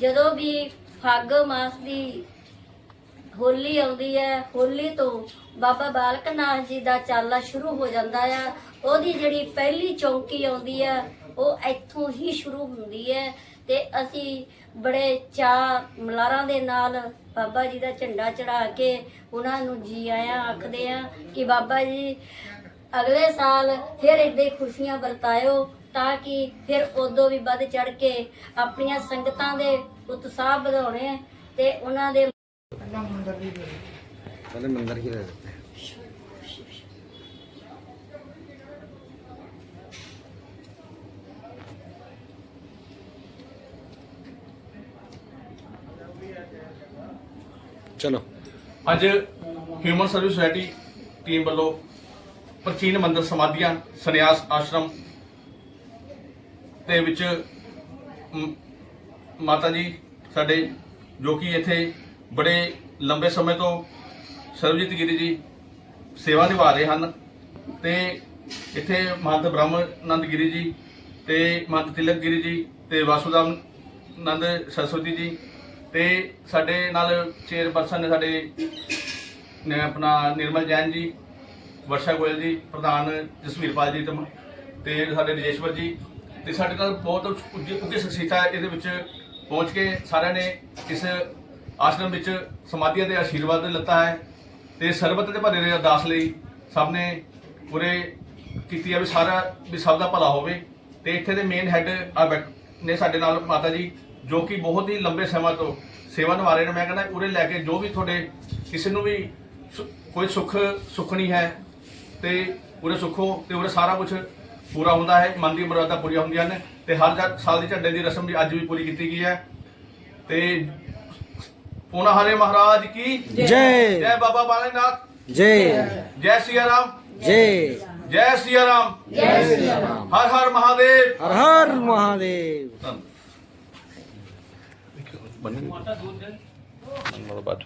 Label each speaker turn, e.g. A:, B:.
A: ਜਦੋਂ ਵੀ ਫੱਗ ਮਾਸ ਦੀ ਹੋਲੀ ਆਉਂਦੀ ਹੈ, ਹੋਲੀ ਤੋਂ ਬਾਬਾ ਬਾਲਕ ਨਾਥ ਜੀ ਦਾ ਚਾਲਾ ਸ਼ੁਰੂ ਹੋ ਜਾਂਦਾ ਆ। ਉਹਦੀ ਜਿਹੜੀ ਪਹਿਲੀ ਚੌਂਕੀ ਆਉਂਦੀ ਆ ਉਹ ਇੱਥੋਂ ਹੀ ਸ਼ੁਰੂ ਹੁੰਦੀ ਹੈ ਤੇ ਅਸੀਂ ਬੜੇ ਚਾਅ ਮਲਾਰਾਂ ਦੇ ਨਾਲ ਬਾਬਾ ਜੀ ਦਾ ਝੰਡਾ ਚੜਾ ਕੇ ਉਹਨਾਂ ਨੂੰ ਜੀ ਆਇਆਂ, ਆਖਦੇ ਆ ਕਿ ਬਾਬਾ ਜੀ, ਅਗਲੇ ਸਾਲ ਫਿਰ ਏਦਾਂ ਖੁਸ਼ੀਆਂ ਵਰਤਾਇਓ। ਤਾਂ ਕਿ ਫਿਰ ਉਦੋਂ ਵੀ ਵੱਧ ਚੜ ਕੇ ਆਪਣੀਆਂ ਸੰਗਤਾਂ ਦੇ ਉਤਸ਼ਾਹ ਵਧਾਉਣੇ ਤੇ ਉਹਨਾਂ ਦੇ
B: ਚਲੋ।
C: ਅੱਜ ਹਿਊਮਨ ਸਰਵਿਸ ਸੁਸਾਇਟੀ ਟੀਮ ਵੱਲੋਂ ਪ੍ਰਾਚੀਨ ਮੰਦਰ ਸਮਾਧੀਆਂ ਸੰਨਿਆਸ ਆਸ਼ਰਮ ਦੇ ਵਿੱਚ ਮਾਤਾ ਜੀ ਸਾਡੇ ਜੋ ਕਿ ਇੱਥੇ ਬੜੇ ਲੰਬੇ ਸਮੇਂ ਤੋਂ ਸਰਬਜੀਤ ਗਿਰੀ ਜੀ ਸੇਵਾ ਨਿਭਾ ਰਹੇ ਹਨ ਤੇ ਇੱਥੇ ਮਹੰਤ ਬ੍ਰਹਮਾਨੰਦ ਗਿਰੀ ਜੀ ਤੇ ਮਹੰਤ ਤਿਲਕ ਗਿਰੀ ਜੀ ਤੇ ਵਾਸੂਦਾਮ ਨੰਦ ਸਰਸਵਤੀ ਜੀ ਤੇ ਸਾਡੇ ਨਾਲ ਚੇਅਰਪਰਸਨ ਨੇ ਸਾਡੇ ਨੇ ਆਪਣਾ ਨਿਰਮਲ ਜੈਨ ਜੀ, ਵਰਸ਼ਾ ਗੋਇਲ ਜੀ, ਪ੍ਰਧਾਨ ਜਸਵੀਰਪਾਲ ਜੀ ਤੇ ਤੇ ਸਾਡੇ ਰਜੇਸ਼ਵਰ ਜੀ ਤੇ ਸਾਡੇ ਨਾਲ ਬਹੁਤ ਉੱਚੀ ਉੱਚੀ ਸ਼ਖਸੀਅਤਾਂ ਇਹਦੇ ਵਿੱਚ ਪਹੁੰਚ ਕੇ ਸਾਰਿਆਂ ਨੇ ਇਸ ਆਸ਼ਰਮ ਵਿੱਚ ਸਮਾਧੀਆਂ ਦੇ ਆਸ਼ੀਰਵਾਦ ਲਿੱਤਾ ਹੈ ਤੇ ਸਰਬਤ ਦੇ ਭਲੇ ਦੇ ਅਰਦਾਸ ਲਈ ਸਭ ਨੇ ਪੂਰੇ ਕੀਤੀ ਹੈ ਵੀ ਸਾਰਾ, ਵੀ ਸਭ ਦਾ ਭਲਾ ਹੋਵੇ ਤੇ ਇੱਥੇ ਦੇ ਮੇਨ ਹੈੱਡ ਆ ਬੈਠ ਨੇ ਸਾਡੇ ਨਾਲ ਮਾਤਾ ਜੀ, ਜੋ ਕਿ ਬਹੁਤ ਹੀ ਲੰਬੇ ਸਮਾਂ ਤੋਂ ਸੇਵਾ ਨਿਭਾ ਰਹੇ ਨੇ। ਮੈਂ ਕਹਿੰਦਾ ਉਰੇ ਲੈ ਕੇ ਜੋ ਵੀ ਤੁਹਾਡੇ ਕਿਸੇ ਨੂੰ ਵੀ ਸੁ- ਕੋਈ ਸੁੱਖ ਨਹੀਂ ਹੈ ਤੇ ਉਰੇ ਸੁੱਖੋ ਤੇ ਉਰੇ ਸਾਰਾ ਕੁਝ ਪੂਰਾ ਹੁੰਦਾ ਹੈ ਮਨ ਦੀ ਮੁਰਾਦਾਂ ਹੁੰਦੀਆਂ ਨੇ ਤੇ ਹਰ ਸਾਲ ਦੀ ਝੰਡੇ ਦੀ ਰਸਮ ਵੀ ਅੱਜ ਵੀ ਪੂਰੀ ਕੀਤੀ ਗਈ ਹੈ। ਤੇ ਪੂਨਾ ਹਰੇ ਮਹਾਰਾਜ ਕੀ?
B: ਜੈ।
C: ਜੈ ਬਾਬਾ ਬਾਲੇਨਾਥ।
B: ਜੈ।
C: ਜੈ ਸਿਆ ਰਾਮ।
B: ਜੈ।
C: ਜੈ ਸਿਆ ਰਾਮ। ਜੈ ਸਿਆ ਰਾਮ। ਹਰ ਹਰ ਮਹਾਦੇਵ।
B: ਹਰ ਹਰ
C: ਮਹਾਦੇਵ। ਮਾਤਾ ਦੂਰ ਦੇ ਮਨ ਬਾਤ